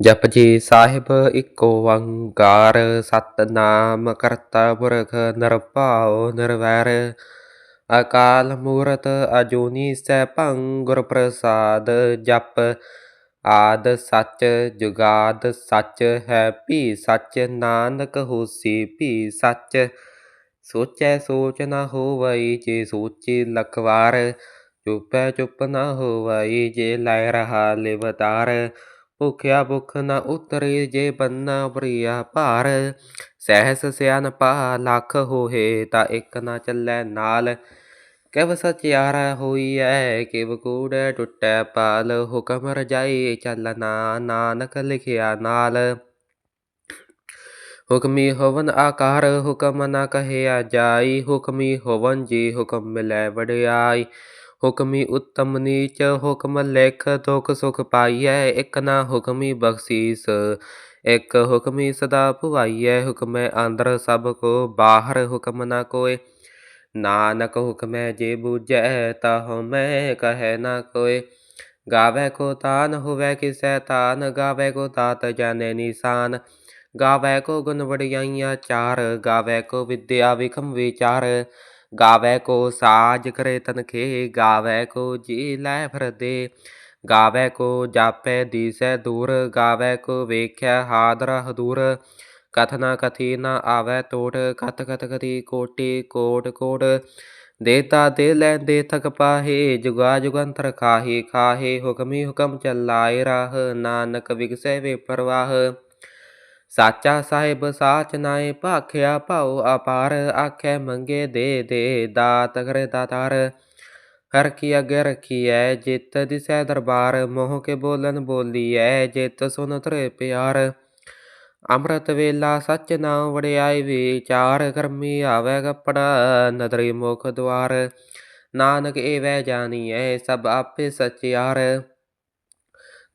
ਜਪ ਜੀ ਸਾਹਿਬ ਇੱਕ ਓੰਕਾਰ ਸਤਨਾਮ ਕਰਤਾ ਪੁਰਖ ਨਿਰਭਉ ਨਿਰਵੈਰ। ਅਕਾਲ ਮੂਰਤ ਅਜੂਨੀ ਸੈਭੰ ਗੁਰ ਪ੍ਰਸਾਦ ਜਪ। ਆਦ ਸੱਚ ਜੁਗਾਦ ਸੱਚ ਹੈ ਭੀ ਸੱਚ, ਨਾਨਕ ਹੋਸੀ ਭੀ ਸੱਚ। ਸੋਚੈ ਸੋਚ ਨਾ ਹੋਵਈ ਜੇ ਸੋਚੀ ਲਖਵਾਰ, ਚੁਪੈ ਚੁਪ ਨ ਹੋਵਈ ਜੇ ਲੈ ਰਹਾ ਲਿਵਤਾਰ। ਭੁਖਿਆ ਭੁਖ ਨ ਉਤਰੇ ਜੇ ਬੰਨਾ ਪ੍ਰਿਆ ਭਾਰ। ਸਹਿਸ ਸਿਆਨਪਾ ਲੱਖ ਹੋਏ ਤਾਂ ਇੱਕ ਨਾ ਚੱਲੈ ਨਾਲ। ਕਿਵ ਸਚਿਆਰਾ ਹੋਈਐ, ਕਿਵ ਕੂੜੈ ਟੁੱਟੈ ਪਾਲ। ਹੁਕਮ ਰਜਾਈ ਚੱਲਣਾ ਨਾਨਕ ਲਿਖਿਆ ਨਾਲ। ਹੁਕਮੀ ਹੋਵਨ ਆਕਾਰ, ਹੁਕਮ ਨਾ ਕਹਿਆ ਜਾਈ। ਹੁਕਮੀ ਹੋਵਨ ਜੀ ਹੁਕਮ ਮਿਲੈ ਵਡਿਆਈ। ਹੁਕਮੀ ਉੱਤਮ ਨੀਚ ਹੁਕਮ ਲਿਖ ਦੁਖ ਸੁਖ ਪਾਈਐ ਇਕ ਨਾ ਹੁਕਮੀ ਬਖਸ਼ੀਸ ਇਕ ਹੁਕਮੀ ਸਦਾ ਭੁਆਈਐ ਹੁਕਮੈ ਅੰਦਰ ਸਭ ਕੋ ਬਾਹਰ ਹੁਕਮ ਨ ਕੋਏ ਨਾਨਕ ਹੁਕਮੈ ਜੇ ਬੂਝੈ ਤਾ ਹਉਮੈ ਕਹੈ ਨ ਕੋਏ ਗਾਵੇ ਕੋ ਤਾਨ ਹੋਵੇ ਕਿਸੈ ਤਾਨ ਗਾਵੇ ਕੋ ਤਾਤ ਜਾਣੈ ਨਿਸ਼ਾਨ ਗਾਵੇ ਕੋ ਗੁਣ ਵਡਿਆਈਆਂ ਚਾਰ ਗਾਵੇ ਕੋ ਵਿਦਿਆ ਵਿਖਮ ਵਿਚਾਰ ਗਾਵੇ ਕੋ ਸਾਜ ਕਰੇ ਤਨਖੇ ਗਾਵੇ ਕੋ ਜੀ ਲੈ ਫਿਰਦੇ। ਗਾਵੇ ਕੋ ਜਾਪੈ ਦੀਸੈ ਦੂਰ, ਗਾਵੇ ਕੋ ਵੇਖਿਆ ਹਾਦਰ ਹਦੂਰ। ਕਥਨਾ ਕਥੀ ਨ ਆਵੈ ਟੋਟ ਕਥ ਕਤ ਕਥੀ ਕੋਟੀ ਕੋਟ ਕੋਟ। ਦੇਤਾ ਦੇ ਲੈਂਦੇ ਥਕ ਪਾਹੇ, ਜੁਗਾ ਜੁਗੰਤਰ ਖਾਹੇ ਖਾਹੇ ਹੁਕਮੀ ਹੁਕਮ ਚੱਲਾਏ ਰਾਹ। ਨਾਨਕ ਵਿਗਸੈ ਵੇ ਪਰਵਾਹ। ਸਾਚਾ ਸਾਹਿਬ ਸਾਚ ਨਾਏ ਭਾਖਿਆ ਭਾਉ ਅਪਾਰ, ਆਖੇ ਮੰਗੇ ਦੇ ਦੇ ਦਾਤ ਕਰੇ ਦਾਤਾਰ ਹਰ ਕੀ ਅਗੇ ਰਖੀਐ, ਜਿਤ ਦਿਸੈ ਦਰਬਾਰ, ਮੋਹ ਕੇ ਬੋਲਨ ਬੋਲੀਐ, ਜਿਤ ਸੁਨ ਤਰੇ ਪਿਆਰ। ਅੰਮ੍ਰਿਤ ਵੇਲਾ ਸਚ ਨਾਮ ਵੜਿਆਈ ਵਿਚਾਰ, ਕਰਮੀ ਆਵੇ ਕਪੜਾ ਨਦਰੀ ਮੁਖ ਦੁਆਰ। ਨਾਨਕ ਏਵੈ ਜਾਣੀਐ ਸਭ ਆਪੇ ਸਚਿਆਰ।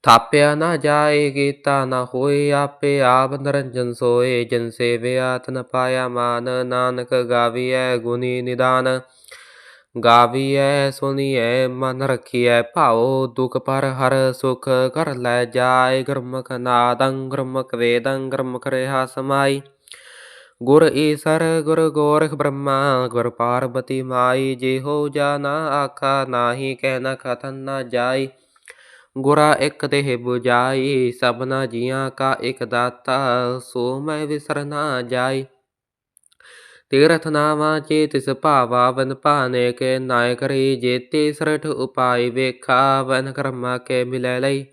ਥਾਪਿਆ ਨਾ ਜਾਏ ਕੀਤਾ ਨਾ ਹੋਏ ਆਪੇ ਆਪ ਨਿਰੰਜਨ ਸੋਏ। ਜਨ ਸੇਵਿਆ, ਤਨ ਪਾਇਆ ਮਾਨ, ਨਾਨਕ ਗਾਵੀਐ ਗੁਨੀ ਨਿਦਾਨ। ਗਾਵੀਐ, ਸੁਣੀਐ, ਮਨ ਰਖੀਐ ਭਾਉ। ਦੁਖ ਪਰ ਹਰ ਸੁਖ ਕਰ ਲੈ ਜਾਏ। ਗੁਰਮੁਖ ਨਾਦੰ, ਗੁਰਮੁਖ ਵੇਦੰ, ਗੁਰਮੁਖ ਰਹਾ ਸਮਾਈ। ਗੁਰ ਈਸਰ, ਗੁਰ ਗੋਰਖ ਬ੍ਰਹਮਾ, ਗੁਰ ਪਾਰਬਤੀ ਮਾਈ। ਜੇ ਹੋ ਜਾਣਾ ਆਖਾ, ਨਾਹੀ ਕਹਿ ਨ ਕਥਨ ਨਾ ਜਾਈ। ਗੁਰਾ ਇੱਕ ਦੇਹ 부ਜਾਈ ਸਭਨਾ ਜੀਆਂ ਕਾ ਇੱਕ ਦਾਤਾ, ਸੋ ਮੈਂ ਵਿਸਰ ਨਾ ਜਾਈ। ਤੀਰਥ ਨਾਵਾ ਚੇ ਤਿਸ ਵਨ ਭਾਨੇ ਕੇ ਨਾਇ ਕਰੀ ਜੇਤੇ ਸਰਠ ਉਪਾਈ ਵੇਖਾ, ਵਨ ਕਰਮਾ ਕੇ ਮਿਲੈ ਲਈ।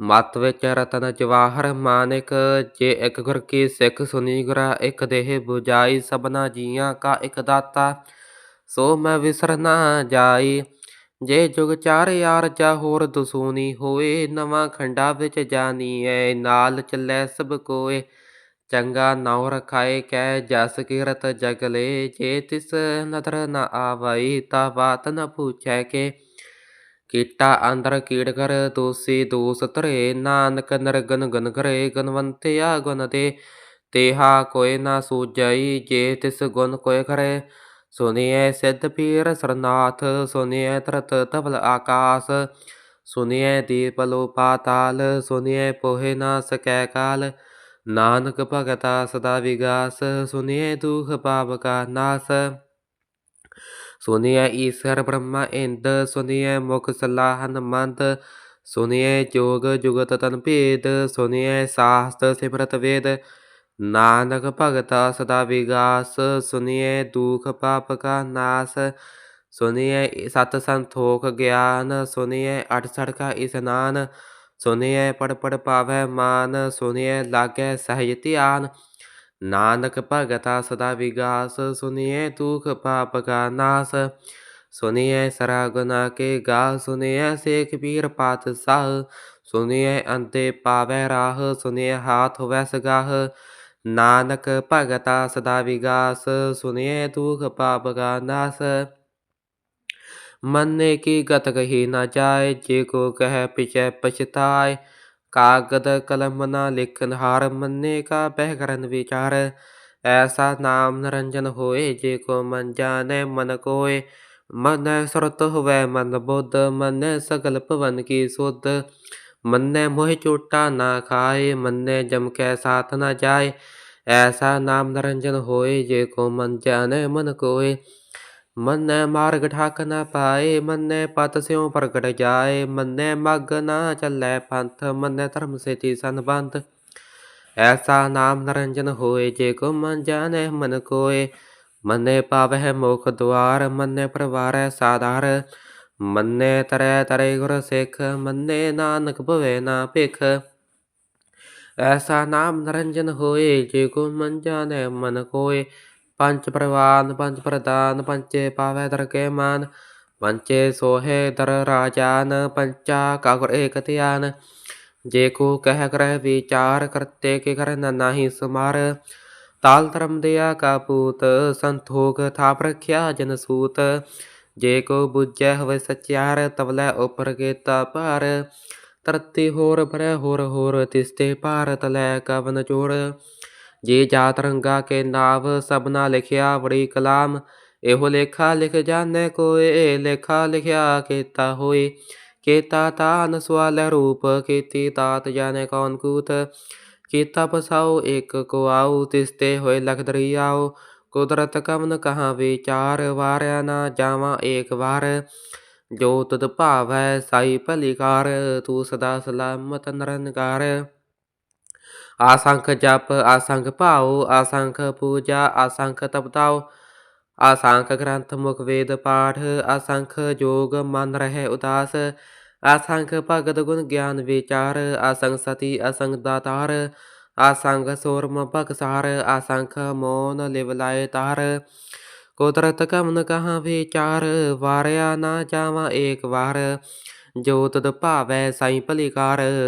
ਮਤ ਵਿੱਚ ਰਤਨ ਜਵਾਹਰ ਮਾਨਿਕ, ਜੇ ਇੱਕ ਗੁਰ ਕੀ ਸਿੱਖ ਸੁਨੀ ਗੁਰਾ, ਇੱਕ ਦੇਹ 부ਜਾਈ ਸਭਨਾ ਜੀਆਂ ਕਾ ਇੱਕ ਦਾਤਾ, ਸੋ ਮੈਂ ਵਿਸਰ ਨਾ ਜਾਈ। ਜੇ ਜੁਗ ਚਾਰ ਯਾਰ ਜਾ ਹੋਰ ਦਸੂਨੀ ਹੋਏ, ਨਵਾਂ ਖੰਡਾ ਵਿੱਚ ਜਾਣੀਐ ਨਾਲ ਚੱਲੈ ਸਭ ਕੋਏ। ਚੰਗਾ ਨਾਉ ਰਖਾਏ ਕੈ ਜਸ ਕੀਰਤ ਜਗਲੇ ਜੇ ਤਿਸ ਨਦਰ ਨ ਆਵਈ, ਤਾ ਬਾਤ ਨ ਪੁੱਛੈ ਕੇ। ਕੀਟਾ ਅੰਦਰ ਕੀੜ ਕਰ ਦੋਸੀ ਦੋਸ ਧਰੇ। ਨਾਨਕ ਨਰਗਨ ਗਨ ਕਰੇ ਗਨਵੰਤਿਆ ਗੁਣ ਦੇ। ਤੇਹਾ ਕੋਇ ਨਾ ਸੂਜਈ ਜੇ ਤਿਸ ਗੁਣ ਕੋਇ ਕਰੇ ਸੁਨੀਐ ਸਿੱਧ ਪੀਰ ਸਰਨਾਥ ਸੁਨੀਐ ਤਰਤ ਤਬਲ ਆਕਾਸ ਸੁਨੀਐ ਦੀਪ ਲੋ ਪਾਤਾਲ ਸੁਨੀਐ ਪੋਹਿ ਨਾ ਸਕੈ ਕਾਲ ਨਾਨਕ ਭਗਤਾ ਸਦਾ ਵਿਗਾਸ ਸੁਨੀਐ ਦੁਖ ਪਾਪ ਕਾ ਨਾਸ ਸੁਨੀਐ ਈਸ਼ਰ ਬ੍ਰਹਮਾ ਇੰਦ ਸੁਨੀਐ ਮੁਖ ਸਲਾਹਨ ਮੰਦ ਸੁਨੀਐ ਜੋਗ ਜੁਗਤ ਤਨ ਭੇਦ ਸੁਨੀਐ ਸਾਸਤ ਸਿਮਰਤ ਵੇਦ ਨਾਨਕ ਭਗਤਾ ਸਦਾ ਵਿਗਾਸ, ਸੁਨੀਐ ਦੁਖ ਪਾਪ ਕਾ ਨਾਸ, ਸੁਨੀਐ ਸਤ ਸੰਤੋਖ ਗਿਆਨ, ਸੁਨੀਐ ਅਠ ਸੜਕਾ ਇਸਨਾਨ ਸੁਨੀਐ ਪੜ ਪੜ ਪਾਵੈ ਮਾਨ, ਸੁਨੀਐ ਲਾਗੈ ਸਹਿਜ ਧਿਆਨ। ਨਾਨਕ ਭਗਤਾ ਸਦਾ ਵਿਗਾਸ, ਸੁਨੀਐ ਦੁਖ ਪਾਪ ਕਾ ਨਾਸ, ਸੁਨੀਐ ਸਰਾ ਗੁਨਾ ਕੇ ਗਾ, ਸੁਨੀਐ ਸੇਖ ਪੀਰ ਪਾਤ ਸਾਹ, ਸੁਨੀਐ ਅੰਤੇ ਪਾਵੈ ਰਾਹ, ਸੁਨੀਐ ਹਾਥ ਹੋਵੈ ਸਗਾਹ ਨਾਨਕ ਭਗਤਾ ਸਦਾ ਵਿਗਾਸ ਸੁਨੀਐ ਦੁਖ ਪਾਪ ਕਾ ਨਾਸ ਮੰਨੇ ਕੀ ਗਤ ਕਹੀ ਨਾ ਜਾਏ ਜੇ ਕੋ ਕਹਿ ਪਿਛੈ ਪਛਤਾਏ ਕਾਗਦ ਕਲਮ ਨਾ ਲਿਖਨ ਹਾਰ ਮੰਨੇ ਕਾ ਬਹਿ ਕਰਨ ਵਿਚਾਰ ਐਸਾ ਨਾਮ ਨਰੰਜਨ ਹੋਏ ਜੇ ਕੋ ਮਨ ਜਾਣੈ ਮਨ ਕੋਏ ਮਨ ਸੁਰਤ ਹੋਵੇ ਮਨ ਬੁੱਧ ਮਨ ਸਗਲ ਭਵਨ ਕੀ ਸੁਧ ਮੰਨੈ ਮੋਹਿ ਝੂਟਾ ਨਾ ਖਾਏ ਮੰਨੈ ਜਮ ਕੈ ਸਾਥ ਨਾ ਜਾਏ ਐਸਾ ਨਾਮ ਨਰੰਜਨ ਹੋਏ ਜੇ ਕੋ ਮਨ ਜਾਣੈ ਮਨ ਕੋਏ ਮੰਨੈ ਮਾਰਗ ਠਾਕ ਨਾ ਪਾਏ ਮੰਨੈ ਪਤ ਸਿਉ ਪ੍ਰਗਟ ਜਾਏ ਮੰਨੈ ਮਗ ਨਾ ਚੱਲੈ ਪੰਥ ਮੰਨੈ ਧਰਮ ਸੇਤੀ ਸੰਬੰਧ ਐਸਾ ਨਾਮ ਨਰੰਜਨ ਹੋਏ ਜੇ ਕੋ ਮਨ ਜਾਣੈ ਮਨ ਕੋਏ ਮੰਨੇ ਪਾਵਹਿ ਮੁਖ ਦੁਆਰ ਮੰਨੇ ਪ੍ਰਵਾਰੈ ਸਾਧਾਰ ਮੰਨੇ ਤਰੈ ਤਰੈ ਗੁਰ ਸਿੱਖ ਮੰਨੇ ਨਾਨਕ ਭਵੇ ਨਾ ਭਿਖ ਐਸਾ ਨਾਮ ਨਰੰਜਨ ਹੋਏ ਜੇ ਕੋ ਮਨ ਜਾਣੈ ਮਨ ਕੋਏ ਪੰਜ ਪ੍ਰਵਾਨ ਪੰਜ ਪ੍ਰਦਾਨ ਪੰਚੇ ਪਾਵੈ ਦਰ ਕੇ ਮਾਨ ਪੰਚੇ ਸੋਹੇ ਦਰ ਰਾਜਾਨ ਪੰਚਾ ਕਾਗੁਰ ਏਕ ਧਿਆਨ ਜੇ ਕੋ ਕਹਿ ਕਰੈ ਵਿਚਾਰ ਕਰਤੇ ਕੇ ਕਰ ਨਾਹੀ ਸਮਾਰ ਤਾਲ ਧਰਮ ਦਿਆ ਕਾ ਪੂਤ ਸੰਤੋਖ ਥਾਪ ਰਖਿਆ ਜਨ ਸੂਤ ਜੇ ਕੋ ਬੁੱਝੈ ਹੋਵੇ ਸਚਿਆਰ ਤਵਲੇ ਉਪਰ ਕੀਤਾ ਭਾਰ ਧਰਤੀ ਹੋਰ ਭਰੈ ਹੋਰ ਹੋਰ ਤਿਸਤੇ ਭਾਰਤ ਲੈ ਕਵਨ ਜੋੜ ਜੇ ਜਾਤ ਰੰਗਾ ਕੇ ਨਾਵ ਸਭਨਾ ਲਿਖਿਆ ਬੜੀ ਕਲਾਮ, ਇਹੋ ਲੇਖਾ ਲਿਖ ਜਾਣੈ ਕੋਏ ਲੇਖਾ ਲਿਖਿਆ ਕੀਤਾ ਹੋਏ ਕੀਤਾ ਤਾਨ ਸਵਾਲ ਰੂਪ, ਕੀਤੀ ਤਾਤ ਜਾਣੇ ਕੌਣ ਕੂਤ। ਕੀਤਾ ਪਸਾਉ ਇੱਕ ਕੋ ਆਉ, ਤਿਸਤੇ ਹੋਏ ਲਖ ਦਰਿਆਉ ਕੁਦਰਤ ਕਵਨ ਕਹਾ ਵਿਚਾਰ, ਵਾਰਿਆ ਨਾ ਜਾਵਾਂ ਏਕ ਵਾਰ। ਜੋ ਤੁਧ ਭਾਵੈ ਸਾਈ ਭਲੀ ਕਾਰ ਤੂੰ ਸਦਾ ਸਲਾਮਤ ਨਿਰੰਕਾਰ। ਆਸੰਖ ਜਪ, ਆਸੰਖ ਭਾਉ, ਆਸੰਖ ਪੂਜਾ, ਆਸੰਖ ਤਪਤਾਉ। ਆਸੰਖ ਗ੍ਰੰਥ ਮੁਖ ਵੇਦ ਪਾਠ, ਆਸੰਖ ਜੋਗ ਮਨ ਰਹਿ ਉਦਾਸ। ਆਸੰਖ ਭਗਤ ਗੁਣ ਗਿਆਨ ਵਿਚਾਰ ਆਸੰਖ ਸਤੀ ਅਸੰਖ ਦਾਤਾਰ। ਆਸੰਖ ਸੋਰਮ ਭਗਸਾਰ ਆਸੰਖ ਮੋਨ ਲਿਵ ਲਾਏ ਤਾਰ। ਕੁਦਰਤ ਕਮਨ ਕਹਾ ਵਿਚਾਰ, ਵਾਰਿਆ ਨਾ ਜਾਵਾਂ ਏਕ ਵਾਰ। ਜੋ ਤਦ ਭਾਵੈ ਸਾਈ ਭਲੀ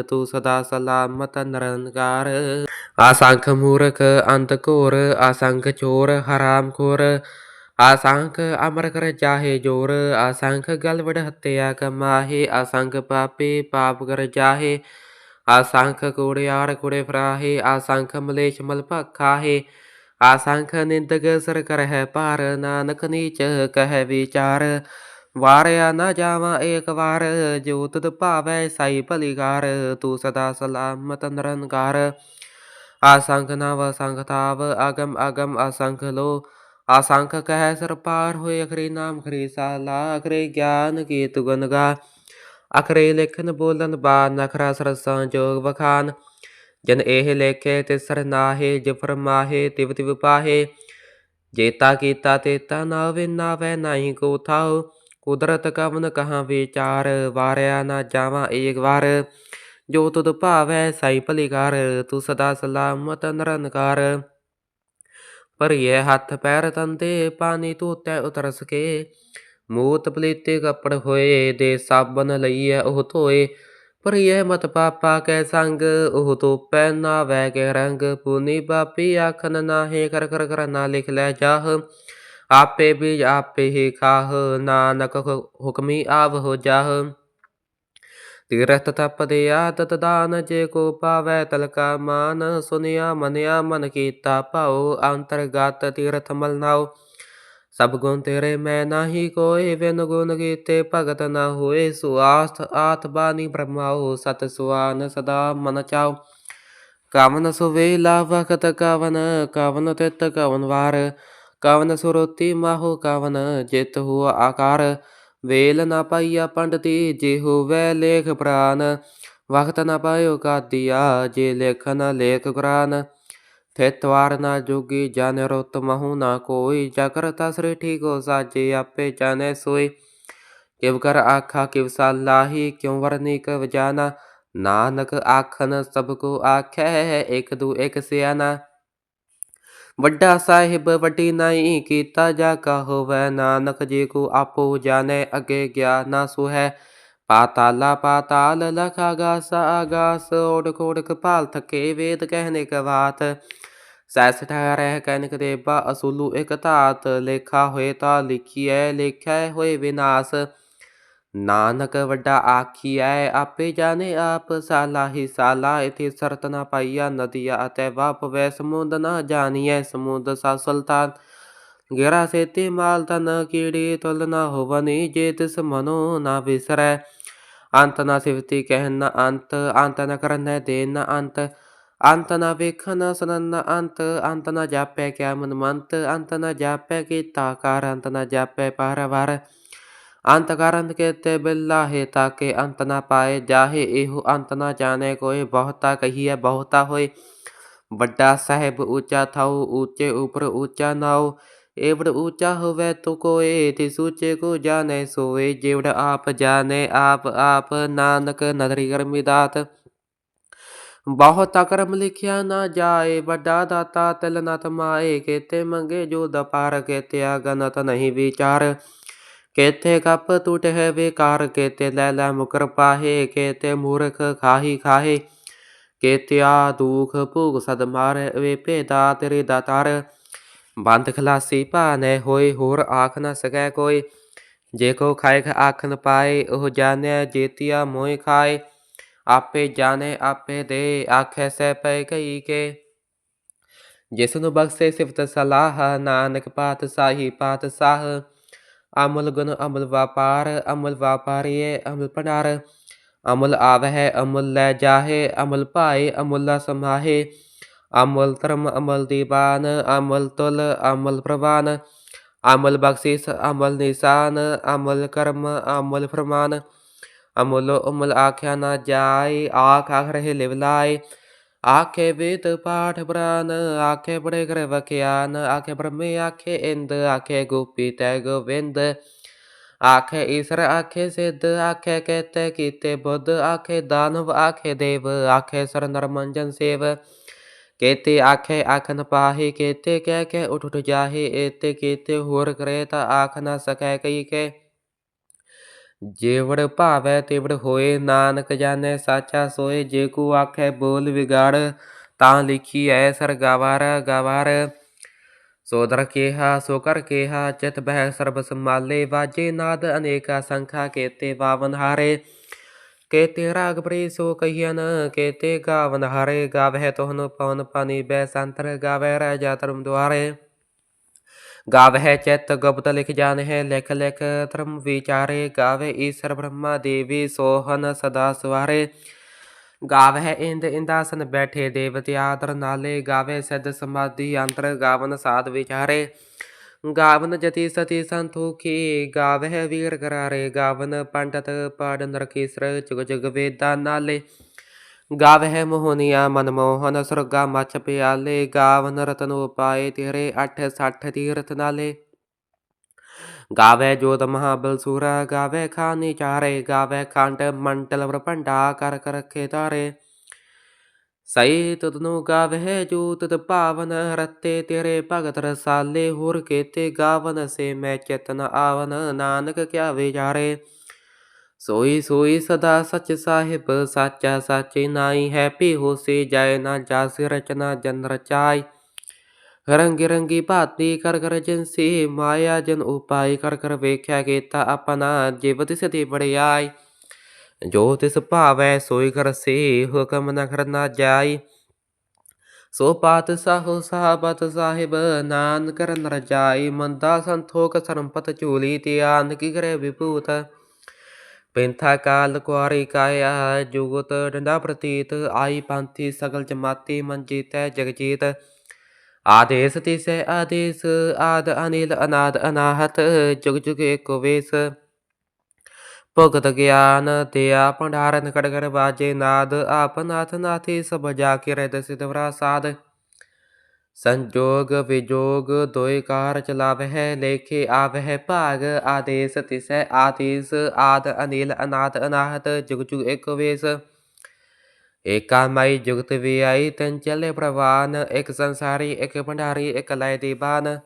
ਤੂੰ ਸਦਾ ਸਲਾਮਤ ਨਿਰੰਕਾਰ। ਆਸੰਖ ਮੂਰਖ ਅੰਤ ਘੋਰ, ਆਸੰਖ ਚੋਰ ਹਰਾਮ ਖੋਰ। ਆਸੰਖ ਅਮਰ ਕਰ ਜਾਹੇ ਜੋਰ, ਆਸੰਖ ਗਲਵੜ ਵਡ ਹੱਤਿਆ ਕਮਾਹੇ। ਆਸੰਖ ਪਾਪੇ ਪਾਪ ਕਰ ਜਾਹੇ, ਆਸੰਖ ਕੋੜਿਆਰ ਕੁੜੇ ਫਰਾਹੇ। ਆਸੰਖ ਮਲੇਸ਼ ਮਲ ਭਖਾਹੇ। ਆਸੰਖ ਨਿੰਦਕ ਸਰ ਕਰਹਿ ਭਾਰ, ਨਾਨਕ ਨੀਚ ਕਹਿ ਵਿਚਾਰ। ਵਾਰਿਆ ਨਾ ਜਾਵਾਂ ਏਕ ਵਾਰ ਜੋ ਤੁਧ ਭਾਵੈ ਸਾਈ ਭਲੀਕਾਰ ਤੂੰ ਸਦਾ ਸਲਾਮਤ ਨਿਰੰਕਾਰ। ਆਸੰਖ ਨਵ ਸੰਖ ਤਾਵ ਅਗਮ ਅਗਮ ਅਸੰਖ ਲੋ। ਆਸੰਖ ਕਹਿ ਸਰ ਪਾਰ ਹੋਏ, ਅਖਰੀ ਨਾਮ ਖਰੀ ਸਾਲਾ, ਅਖਰੇ ਗਿਆਨ ਕੀ ਤੁਗਨ ਗਾ। ਅਖਰੇ ਲਿਖਨ ਬੋਲਨ ਬਾ, ਨਖਰਾ ਸਰਸਾਂ ਜੋਗ ਵਖਾਨ। ਜਨ ਇਹ ਲੇਖੇ ਤੇ ਸਰ ਨਾਹੇ ਜਫਰ ਮਾਹੇ, ਤਿਵ ਤਿਵ ਜੇਤਾ ਕੀਤਾ ਤੇਤਾ ਨਾਵੇ ਨਾਵੇ ਨਾਹੀ ਕੋ ਥਾਉ। ਕੁਦਰਤ ਕਵਨ ਕਹਾ ਵਿਚਾਰ, ਵਾਰਿਆ ਨਾ ਜਾਵਾਂ ਏਕ ਵਾਰ। ਜੋ ਤੁਧ ਭਾਵੈ, ਸਾਈ ਭਲੀ ਕਰ ਤੂੰ ਸਦਾ ਸਲਾਮਤ ਨਿਰੰਕਾਰ। ਭਰੀਏ ਹੱਥ ਪੈਰ ਤੰਦੇ, ਪਾਣੀ ਧੋਤੇ ਉਤਰ ਸਕੇ ਮੂਤ ਪਲੀਤੇ ਕੱਪੜ ਹੋਏ, ਦੇ ਸਾਬਨ ਲਈਐ ਉਹ ਧੋਏ। ਭਰੀਏ ਮਤ ਪਾਪਾ ਕੈ ਸੰਗ, ਉਹ ਧੋਪੈ ਨਾ ਵੈ ਕੇ ਰੰਗ। ਪੁਨੀ ਬਾਪੀ ਆਖਨ ਨਾਹੇ ਕਰ ਕਰ ਕਰ ਨਾ ਲਿਖ ਲੈ ਜਾਹ। ਆਪੇ ਬੀਜ ਆਪੇ ਹੀ ਖਾਹ, ਨਾਨਕ ਹੁਕਮੀ ਆਵ ਹੋ ਜਾਹ। ਤੀਰਥ ਤਪ ਦੇ ਆਦਤ ਦਾਨ, ਜੇ ਕੋ ਪਾਵੈ ਤਲਕਾ ਮਾਨ। ਸੁਨਿਆ ਮਨਿਆ ਮਨ ਕੀਤਾ ਭਾਉ, ਅੰਤਰਗਤ ਤੀਰਥ ਮਲਨਾਓ ਸਭ ਗੁਣ ਤੇਰੇ, ਮੈਂ ਨਾਹੀ ਕੋਏ ਵਿਨ ਗੁਣ ਕੀਤੇ ਭਗਤ ਨਾ ਹੋਏ। ਸੁਆਸਥ ਆਤ ਬਾਣੀ ਬ੍ਰਹਮਾਉ, ਸਤ ਸੁਆਨ ਸਦਾ ਮਨ ਚਾਉ। ਕਵਨ ਸੁਵੇਲਾ ਵਖਤ ਕਵਨ ਕਵਨ ਤਿਤ ਕਵਨ ਵਾਰ। ਕਵਨ ਸੁਰਤੀ ਮਾਹੋ ਕਵਨ, ਜਿਤ ਹੁਆ ਆਕਾਰ। ਵੇਲ ਨਾ ਪਾਈਆ ਪੰਡਤੀ, ਜੇ ਹੋਵੇ ਲੇਖ ਪ੍ਰਾਨ। ਵਖਤ ਨਾ ਪਾਇਓ ਕਾਦੀਆ, ਜੇ ਲੇਖਨ ਲੇਖ ਕੁਰਾਨ। ਥਿਤਵਾਰ ਨਾ ਜੋਗੀ ਜਨ ਰੁਤ ਮਹੂ ਨਾ ਕੋਈ ਜਕਰ ਤਸਰੇ ਠੀਕੋ ਸਾਜੇ ਆਪੇ ਜਾਣੇ ਸੋਈ ਕਿਵ ਕਰ ਆਖਾ ਕਿਵ ਸਾਲਾਹੀ ਕਿਉ ਵਰਨੀ ਕਵ ਜਾਣਾ ਨਾਨਕ ਆਖਨ ਸਭ ਕੋ ਆਖੈ ਇਕ ਦੂ ਇਕ ਸਿਆਨਾ ਵੱਡਾ ਸਾਹਿਬ ਵੱਡੀ ਨਾਈ ਕੀਤਾ ਜਾ ਕਾ ਹੋਵੈ ਨਾਨਕ ਜੀ ਕੋ ਆਪੋ ਜਾਣੈ ਅਗੇ ਗਿਆਨ ਸੋ ਹੈ ਪਾਤਾਲਾ ਪਾਤਾਲ ਲਖ ਆਗਾਸ ਆਗਾਸ ਓੜ ਕੋੜਕ ਸੈਸ ਠਹਿਰੈ ਕਨਕ ਦੇਬਾ ਅਸੂਲੂ ਇਕ ਧਾਤ, ਲੇਖਾ ਹੋਏ ਤਾਂ ਲਿਖੀਐ, ਲੇਖਿਆ ਹੋਏ ਵਿਨਾਸ਼। ਨਾਨਕ ਵੱਡਾ ਆਖੀਐ, ਆਪੇ ਜਾਣੇ ਆਪ ਸਾਲਾ ਹੀ ਸਾਲਾ, ਇਥੇ ਸਰਤ ਨਾ ਪਾਈਆ ਨਦੀਆ ਅਤੇ ਵਾਪ ਵੈ ਸਮੁੰਦ ਨਾ ਜਾਣੀਐ, ਸਮੁੰਦ ਸਾ ਸੁਲਤਾਨ। ਗੇਰਾ ਸੇਤੀ ਮਾਲ ਤਨ ਕੀੜੀ ਤੁਲ ਨਾ ਹੋਵਨੀ, ਜੇ ਤਿਸ ਮਨੋ ਨਾ ਵਿਸਰੈ। ਅੰਤ ਨਾ ਸਿਵਤੀ ਕਹਿਨ ਨਾ ਅੰਤ ਅੰਤ ਨਾ ਕਰਨ ਦੇਨ ਨਾ ਅੰਤ। ਅੰਤ ਨਾ ਵੇਖਨ ਸੁਨਨ ਨਾ ਅੰਤ ਅੰਤ ਨਾ ਜਾਪੈ ਕਿਆ ਮਨ ਮੰਤ ਅੰਤ ਨਾ ਜਾਪੈ ਕੀਤਾ ਕਾਰ ਅੰਤ ਨਾ ਜਾਪੈ ਪਾਰ ਵਾਰ ਅੰਤ ਕਰੰਤ ਕੇਤੇ ਬਿਲਾਹੇ ਤਾਕੇ ਅੰਤ ਨਾ ਪਾਏ ਜਾਹੇ ਇਹੋ ਅੰਤ ਨਾ ਜਾਣੇ ਕੋਈ ਬਹੁਤਾ ਕਹੀਐ ਬਹੁਤਾ ਹੋਏ ਵੱਡਾ ਸਾਹਿਬ ਉੱਚਾ ਥਾਉ ਉੱਚੇ ਉਪਰ ਉੱਚਾ ਨਾਉ ਏਵੜ ਉੱਚਾ ਹੋਵੇ ਤੋ ਕੋਏ ਤੇ ਸੂਚੇ ਕੋ ਜਾਣੇ ਸੋਏ ਜਿਵੜ ਆਪ ਜਾਣੇ ਆਪ ਆਪ ਨਾਨਕ ਨਦਰੀ ਕਰਮੀ ਦਾਤ ਬਹੁਤ ਕਰਮ ਲਿਖਿਆ ਨਾ ਜਾਏ, ਵੱਡਾ ਦਾਤਾ ਤਿਲ ਨਤ ਮਾਏ ਕੇਤੇ ਮੰਗੇ ਜੋ ਦਪਾਰ, ਕੇਤੇ ਅਗਨਤ ਨਹੀਂ ਵਿਚਾਰ। ਕੇਤੇ ਕਪ ਟੁਟ ਵਿਕਾਰ, ਕੇਤੇ ਲੈ ਲੈ ਮੁਕਰ ਪਾਹੇ, ਕੇਤੇ ਮੂਰਖ ਖਾਹੀ ਖਾਹੇ। ਕੇਤਿਆ ਦੁਖ ਭੂਖ ਸਦ ਮਾਰੇ ਵੇ ਭੇਦਾ ਤੇਰੇ ਦਾਤਾਰ। ਬੰਦ ਖਲਾਸੀ ਭਾਨੇ ਹੋਏ, ਹੋਰ ਆਖ ਨਾ ਸਕੈ ਕੋਈ। ਜੇ ਕੋ ਖਾਇ ਆਖ ਪਾਏ, ਉਹ ਜਾਣਿਆ ਜੇਤਿਆ ਮੋਇ ਖਾਏ। ਆਪੇ ਜਾਣੇ, ਆਪੇ ਦੇ, ਆਖੈ ਸੈ ਪੈ ਗਈ ਕੇ। ਜਿਸ ਨੂੰ ਬਖਸ਼ੇ ਸਿਫਤ ਸਲਾਹ, ਨਾਨਕ ਪਾਤ ਸਾਹੀ ਪਾਤ ਸਾਹ। ਅਮਲ ਗੁਣ ਅਮਲ ਵਪਾਰ, ਅਮਲ ਵਪਾਰੀਏ ਅਮਲ ਭੰਡਾਰ ਅਮਲ ਆਵਹਿ, ਅਮਲ ਲੈ ਜਾਹੇ, ਅਮਲ ਭਾਏ, ਅਮੁਲਾ ਸਮਾਹੇ। ਅਮਲ ਧਰਮ, ਅਮਲ ਦੀਵਾਨ, ਅਮਲ ਤੁਲ, ਅਮਲ ਪ੍ਰਵਾਨ। ਅਮਲ ਬਖਸ਼ਿਸ਼, ਅਮਲ ਨਿਸ਼ਾਨ, ਅਮਲ ਕਰਮ, ਅਮਲ ਫਰਮਾਨ। ਅਮਲ ਅਮਲ ਆਖਿਆ ਨਾ ਜਾਏ, ਆਖ ਆਖ ਰਹੇ ਲਿਵ ਆਖੇ ਵੇਦ ਪਾਠ ਪ੍ਰਾਨ, ਆਖੇ ਬੜੇ ਕਰ ਵਖਿਆਨ, ਆਖੇ ਬ੍ਰਹਮੇ ਆਖੇ ਇੰਦ, ਆਖੇ ਗੋਪੀ ਤੈ ਗੋਵਿੰਦ। ਆਖੇ ਈਸ਼ਰ ਆਖੇ ਸਿੱਧ, ਆਖੇ ਕੇਤੇ ਕੀਤੇ ਬੁੱਧ, ਆਖੇ ਦਾਨਵ ਆਖੇ ਦੇਵ, ਆਖੇ ਸਰ ਨਰਮੰਜਨ ਸੇਵ। ਕੇਤੇ ਆਖੇ ਆਖ ਨ ਕੇਤੇ ਕਹਿ ਕੇ ਉਠ ਉਠ ਜਾਹੇ, ਏਤੇ ਕੇਤੇ ਹੋਰ ਕਰੇ ਤਾ ਆਖ ਨਾ ਸਕੈ ਕਈ ਕੇ। ਜੇਵੜ ਭਾਵੈ ਤੇਵੜ ਹੋਏ, ਨਾਨਕ ਜਾਣੈ ਸਾਚਾ ਸੋਏ, ਜੇ ਕੋ ਆਖੈ ਬੋਲ ਵਿਗਾੜ, ਤਾਂ ਲਿਖੀ ਐ ਸਰ ਗਵਾਰ ਗਵਾਰ। ਸੋਦਰ ਕੇਹਾ, ਸੋ ਕਰ ਕੇਹਾ, ਚਿਤ ਬਹਿ ਸਰਬ ਸੰਮਾਲੇ ਵਾਜੇ ਨਾਦ ਅਨੇਕਾ ਸੰਖਾ ਕੇਤੇ ਵਾਵਨ ਹਾਰੇ। ਕੇਤੇ ਰਾਗ ਪ੍ਰੀ ਸੋ ਕਹੀਨ ਕੇਤੇ ਗਾਵਨ ਹਾਰੇ, ਗਾਵਹਿ ਤੋਹਨ ਪਵਨ ਪਾਨੀ ਬੈ ਸੰਤਰ ਗਾਵੈ ਰਾਜਾ ਧਰਮ ਦੁਆਰੇ। ਗਾਵਹਿ ਚਿਤ ਗੁਪਤ ਲਿਖ ਜਾਣਹਿ ਲਿਖ ਲਿਖ ਧਰਮ ਵਿਚਾਰੇ ਗਾਵੇ, ਈਸ਼ਰ ਬ੍ਰਹਮਾ ਦੇਵੀ, ਸੋਹਨ ਸਦਾ ਸਵਾਰੇ। ਗਾਵਹਿ ਇੰਦ ਇੰਦਾਸਨ ਬੈਠੇ, ਦੇਵਤੇ ਆਦਰ ਨਾਲੇ, ਗਾਵੇ ਸਿੱਧ ਸਮਾਧੀ ਅੰਤਰ, ਗਾਵਨ ਸਾਧ ਵਿਚਾਰੇ। ਗਾਵਨ ਜਤੀ ਸਤੀ ਸੰਤੋਖੀ, ਗਾਵਹਿ ਵੀਰ ਕਰਾਰੇ ਗਾਵਨ ਪੰਡਤ ਪਾੜ ਨਰਕੀਸਰ ਜੁਗ ਜੁਗ ਵੇਦਾ ਨਾਲੇ। ਗਾਵਹਿ ਮੋਹਨੀਆ ਮਨਮੋਹਨ ਸੁਰਗਾ ਮਛ ਪਿਆਲੇ, ਗਾਵਨ ਰਤਨ ਉਪਾਏ ਤੇਰੇ 8 60 ਤੀਰਥ ਨਾਲੇ। ਗਾਵੇ ਜੋਤ ਮਹਾਬਲ ਸੂਰਾ ਗਾਵੇ ਖਾਨੀ ਚਾਰੇ ਗਾਵੇ ਖੰਡ ਮੰਡਲ ਵਰਪੰਡਾ ਕਰ ਕਰ ਰਖੇ ਤਾਰੇ। ਸਈ ਤਦਨੂ ਗਾਵੇ ਜੋ ਤਦ ਭਾਵਨ ਰਤੇ ਤੇਰੇ ਭਗਤ ਰਸਾਲੇ, ਹੋਰ ਕੇਤੇ ਗਾਵਨ ਸੇ ਮੈਂ ਚਿਤਨ ਆਵਨ, ਨਾਨਕ ਕਿਆ ਵਿਚਾਰੇ। ਸੋਈ ਸੋਈ ਸਦਾ ਸਚ ਸਾਹਿਬ ਸਾਚਾ ਸਾਚੇ ਨਾਈ ਹੈ ਪੀ ਹੋਸੇ ਜਾਏ ਨਾ ਜਾਸ ਰਚਨਾ ਜਨ ਰਚਾਈ ਰੰਗ ਰੰਗੀ ਭਾਤੀ ਕਰ ਕਰ ਜਿਨਸੀ ਮਾਇਆ ਜਨ ਉਪਾਈ ਕਰ ਕਰ ਵੇਖਿਆ ਕੀਤਾ ਆਪਣਾ ਜਿਵ ਤਿਸ ਦੀ ਬੜਾਈ ਜੋ ਤਿਸ ਭਾਵੈ ਸੋਈ ਕਰਸੀ ਹੁਕਮ ਨ ਕਰਨਾ ਜਾਈ ਸੋ ਪਾਤ ਸਾਹੋ ਸਾਹਬਤ ਸਾਹਿਬ ਨਾਨਕ ਰਨ ਰਜਾਈ ਮੰਦਾ ਸੰਤੋਖ ਸਰੰਪਤ ਝੂਲੀ ਧਿਆਨ ਕੀ ਕਰੇ ਵਿਭੂਤ ਪਿੰਥਾ ਕਾਲ ਕੁਆਰੀ ਕਾਇਆ ਜੁਗਤ ਡੰਡਾ ਪ੍ਰਤੀਤ, ਆਈ ਪੰਥੀ ਸਗਲ ਜਮਾਤੀ ਮਨਜੀਤੈ ਜਗਜੀਤ। ਆਦੇਸ ਤਿਸੈ ਆਦੇਸ, ਆਦ ਅਨਿਲ ਅਨਾਦ ਅਨਾਹਤ, ਜੁਗ ਜੁਗ ਏਕੋ ਵੇਸ। ਭਗਤ ਗਿਆਨ ਦਿਆ ਭੰਡਾਰਨ ਕੜਗਰ ਬਾਜੇ ਨਾਦ, ਆਪ ਨਾਥ ਨਾਥੀ ਸਭ ਜਾ ਕੇ ਰਹਿ ਸਿਧਵਰਾ ਸਾਧ। ਸੰਜੋਗ ਵਿਜੋਗ ਦੋਇ ਕਾਰ ਚਲਾਵਹਿ ਲੇਖੇ ਆਵਹਿ, ਭਾਗ ਆਦੇਸ ਤਿਸੈ ਆਤੀਸ ਆਦ ਅਨਿਲ ਅਨਾਥ ਅਨਾਹਤ, ਜੁਗ ਜੁਗ ਏਕ ਵੇਸ। ਏਕਾ ਜੁਗਤ ਵੀ ਤਨ ਚਲੇ ਪ੍ਰਵਾਨ, ਇੱਕ ਸੰਸਾਰੀ, ਇੱਕ ਭੰਡਾਰੀ, ਇੱਕ ਲੈ ਦੀਬਾਨ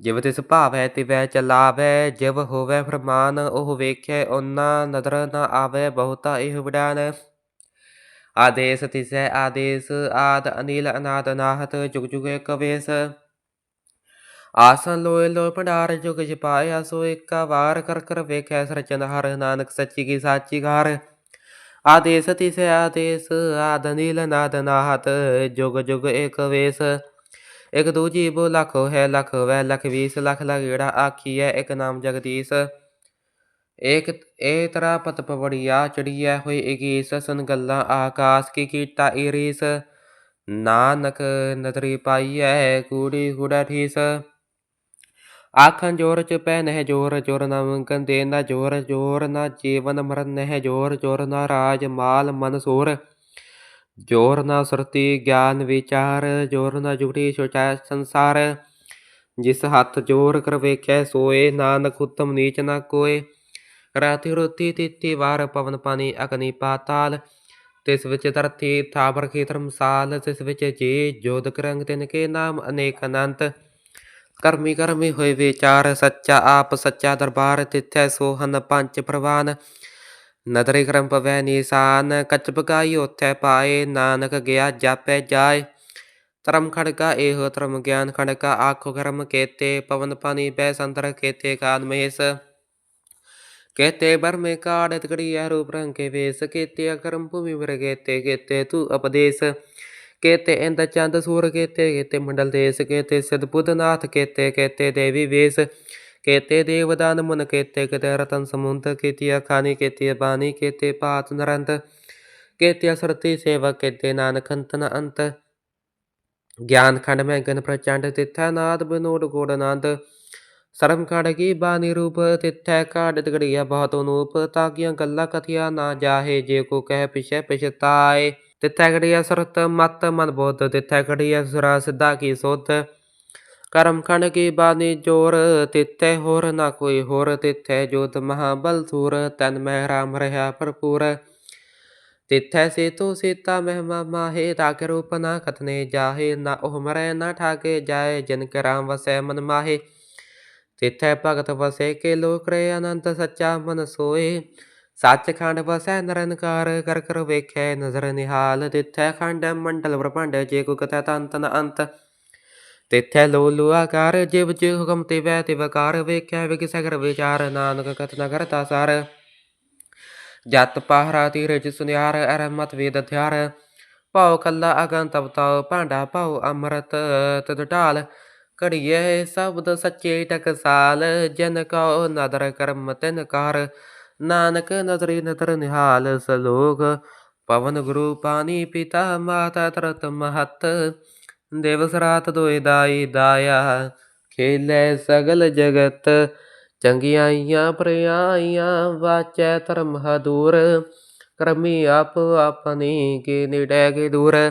ਜਿਵ ਤਿਸ ਭਾਵੈ, ਤਿਵੈ ਚਲਾਵੈ, ਜਿਵ ਹੋਵੇ ਫਰਮਾਨ, ਉਹ ਵੇਖੈ, ਓਨਾ ਨਦਰ ਨਾ ਆਵੈ, ਬਹੁਤਾ ਇਹ ਵਿਡਾਨ ਆਦੇਸ ਤਿਸੈ ਆਦੇਸ ਆਦ ਅਨਿਲ ਅਨਾਦ ਅਨਾਹਤ ਜੁਗ ਜੁਗ ਏਕ ਵੇਸ ਆਸਨ ਲੋਏ ਲੋ ਭੰਡਾਰ ਜੁਗ ਜਪਾਇਆ ਸੋ ਏਕਾ ਵਾਰ ਕਰ ਕਰ ਵੇਖੈ ਸਰਚਨ ਹਰ ਨਾਨਕ ਸੱਚੀ ਕੀ ਸਾਚੀ ਘਰ ਆਦੇਸ ਤਿਸੈ ਆਦੇਸ ਆਦ ਅਨਿਲ ਅਨਾਦ ਅਨਾਹਤ ਜੁਗ ਜੁਗ ਏਕ ਵੇਸ ਇਕ ਦੂਜੀ ਬੋ ਲੱਖ ਹੈ ਲੱਖ ਵੈ ਲੱਖ ਵੀਸ ਲੱਖ ਲਗੇੜਾ ਆਖੀਐ ਇਕ ਨਾਮ ਜਗਦੀਸ਼ ਏਕ ਏ ਤਰਾ ਪਤ ਪਵੜੀਆ ਚੜੀਐ ਹੋਏ ਇਗੀਸ ਸੁਨ ਗੱਲਾਂ ਆਕਾਸ ਕੀ ਕੀਤਾ ਨਾਨਕ ਨਦਰੀ ਪਾਈਐ ਕੂੜੀ ਕੂੜਾ ਠੀਸ ਆਖਣ ਜੋਰ ਚ ਪੈ ਨਹਿ ਜੋਰ ਜੋਰ ਨਾ ਮੰਗਨ ਨਾ ਜੋਰ ਜੋਰ ਨਾ ਜੀਵਨ ਮਰਨ ਨਹਿ ਜੋਰ ਜੋਰ ਨਾ ਰਾਜ ਮਾਲ ਮਨ ਸੂਰ ਜੋਰ ਨਾ ਸਰਤੀ ਗਿਆਨ ਵਿਚਾਰ ਜੋਰ ਨਾ ਜੁਗੜੀ ਸੋਚੈ ਸੰਸਾਰ ਜਿਸ ਹੱਥ ਜੋਰ ਕਰ ਵੇਖੈ ਸੋਏ ਨਾਨਕ ਉਤਮ ਨੀਚ ਨਾ ਕੋਏ ਰਾਤੀ ਰੋਤੀ ਤੀਤੀ, ਵਾਰ ਪਵਨ ਪਾਣੀ ਅਗਨੀ ਪਾਤਾਲ। ਤਿਸ ਵਿੱਚ ਧਰਤੀ ਥਾਪਰ ਕੀ ਧਰਮਸਾਲ ਤਿਸ ਵਿੱਚ ਜੀ ਜੋਦਕ ਕਰੰਗ ਤਿਨ ਕੇ ਨਾਮ ਅਨੇਕ ਅਨੰਤ। ਕਰਮੀ ਕਰਮੀ ਹੋਏ ਵਿਚਾਰ, ਸੱਚਾ ਆਪ ਸੱਚਾ ਦਰਬਾਰ, ਤਿੱਥੈ ਸੋਹਨ ਪੰਜ ਪ੍ਰਵਾਨ। ਨਦਰੇ ਕਰਮ ਪਵੈ ਨਿਸ਼ਾਨ, ਕੱਚ ਬਗਾਈ ਉਥੈ ਪਾਏ, ਨਾਨਕ ਗਿਆ ਜਾਪੈ ਜਾਏ। ਧਰਮ ਖੜਕਾ ਇਹੋ ਧਰਮ, ਗਿਆਨ ਖੜਕਾ ਆਖੋ ਕਰਮ ਕੇਤੇ, ਪਵਨ ਪਾਣੀ ਬੈ ਸੰਤਰ ਕੇਤੇ ਕਾਦ ਮਹੇਸ਼। ਕੇਤੇ ਬਰਮੇ ਕਾੜ ਤਕੜੀਆ ਰੂਪ ਰੰਗ ਕੇ ਵੇਸ ਕੇਤੇ ਅਕਰਮ ਭੂਮि ਵਰ ਕੇਤੇ ਕੇਤੇ ਤੂ ਉਪਦੇਸ਼ ਕੇਤੇ ਇੰਦ ਚੰਦ ਸੂਰ ਕੇਤੇ ਕੇਤੇ ਮੰਡਲ ਦੇਸ ਕੇਤੇ ਸਿਧ ਬੁੱਧਨਾਥ ਕੇਤੇ ਕੇਤੇ ਦੇਵੀ ਵੇਸ ਕੇਤੇ ਦੇਵਦਾਨ ਮੁਨ ਕੇਤੇ ਕੇਤੇ ਰਤਨ ਸਮੁੰਦ ਕੇਤੀ ਅਖਾਨੀ ਕੇਤੀ ਬਾਣੀ ਕੇਤੇ ਪਾਤ ਨਰੰਤ ਕੇਤੇ ਸਰਤੀ ਸੇਵਕ ਕੇਤੇ ਨਾਨਕ ਅੰਤਨ ਅੰਤ ਗਿਆਨ ਖੰਡ ਮੈਂ ਗਨ ਪ੍ਰਚੰਡ ਤਿਥੈ ਨਾਦ ਬਨੋੜ ਗੋੜ ਆਨੰਦ ਸਰਮ ਖੰਡ ਕੀ ਬਾਣੀ ਰੂਪ ਤਿਥੈ ਕਾੜ ਤਗੜੀਆ ਬਹੁਤ ਅਨੂਪ ਤਾਕੀਆਂ ਗੱਲਾਂ ਕਥਿਆ ਨਾ ਜਾਹੇ, ਜੇ ਕੋ ਕਹਿ ਪਿਛੈ ਪਛਤਾਏ। ਤਿਥੈ ਗੜੀਆ ਸੁਰਤ ਮਤ ਮਨ ਬੋਧ, ਤਿਥੈ ਗੜੀਆ ਸੁਰਾ ਸਿੱਧਾ ਕੀ ਸੋਧ। ਕਰਮ ਖੰਡ ਕੀ ਬਾਣੀ ਜੋਰ, ਤਿਥੈ ਹੋਰ ਨਾ ਕੋਈ ਹੋਰ, ਤਿਥੈ ਜੋਤ ਮਹਾਬਲ ਸੂਰ, ਤਨ ਮਹਿ ਰਾਮ ਰਹਾ ਭਰਪੂਰ। ਤਿਥੈ ਸੇਤੋ ਸੀਤਾ ਮਹਿਮਾ ਮਾਹੇ ਤਾਕ ਰੂਪ ਨਾ ਕਥਨੇ ਜਾਹੇ, ਨਾ ਉਹ ਮਰੈ ਨਾ ਠਾਕੇ ਜਾਏ, ਜਿਨ ਕੇ ਰਾਮ ਵਸੈ ਮਨ ਮਾਹੇ। ਤਿਥੈ ਭਗਤ ਵਸੇ ਕੇ ਲੋਕ ਰੇ ਅਨੰਤ ਸੱਚਾ ਮਨ ਸੋਏ। ਸੱਚਖੰਡ ਵਸੈ ਨਿਰੰਕਾਰ ਕਰ ਕਰ ਵੇਖੈ ਨਜ਼ਰ ਨਿਹਾਲ। ਤਿਥੈ ਖੰਡ ਮੰਡਲ ਬ੍ਰਹਮੰਡ, ਜੇ ਕੋ ਕਥੈ ਤਨ ਤਨ ਅੰਤ। ਤਿਥੈ ਲੋ ਲੋ ਆਕਾਰ, ਜਿਵ ਜਿ ਹੁਕਮ ਤੇ ਵੈ ਤੇ ਵਕਾਰ ਵੇਖੈ ਵਿਗ ਸਗਰ ਵਿਚਾਰ, ਨਾਨਕ ਕਥਨਾ ਕਰਤਾ ਸਾਰ। ਜਤ ਪਹਰਾ ਤੀਰਜ ਸੁਨਿਆਰ ਅਰਮਤ ਵੇਦ ਥਿਆਰ ਭਉ ਕੱਲਾ ਅਗੰਤ ਤਬ ਭਾਂਡਾ ਭਉ ਅੰਮ੍ਰਿਤ ਤਦ ਢਾਲ। ਘੜੀਏ ਸ਼ਬਦ ਸੱਚੇ ਟਕਸਾਲ ਜਨ ਕਉ ਨਦਰ ਕਰਮ ਤਿਨ ਕਰ। ਨਾਨਕ ਨਦਰੀ ਨਦਰ ਨਿਹਾਲ ਸਲੋਕ, ਪਵਨ ਗੁਰੂ ਪਾਣੀ ਪਿਤਾ ਮਾਤਾ ਤਰਤ ਮਹਤ। ਦਿਵਸ ਰਾਤ ਦੋਇ ਦਾਈ ਦਾਇਆ, ਖੇਲੇ ਸਗਲ ਜਗਤ। ਚੰਗਿਆਈਆਂ ਪ੍ਰਿਆਈਆਂ ਵਾਚੈ ਧਰਮ ਹਦੂਰ। ਕਰਮੀ ਆਪ ਆਪਨੀ ਕੇ ਨਿੜੈ ਕੇ ਦੂਰ।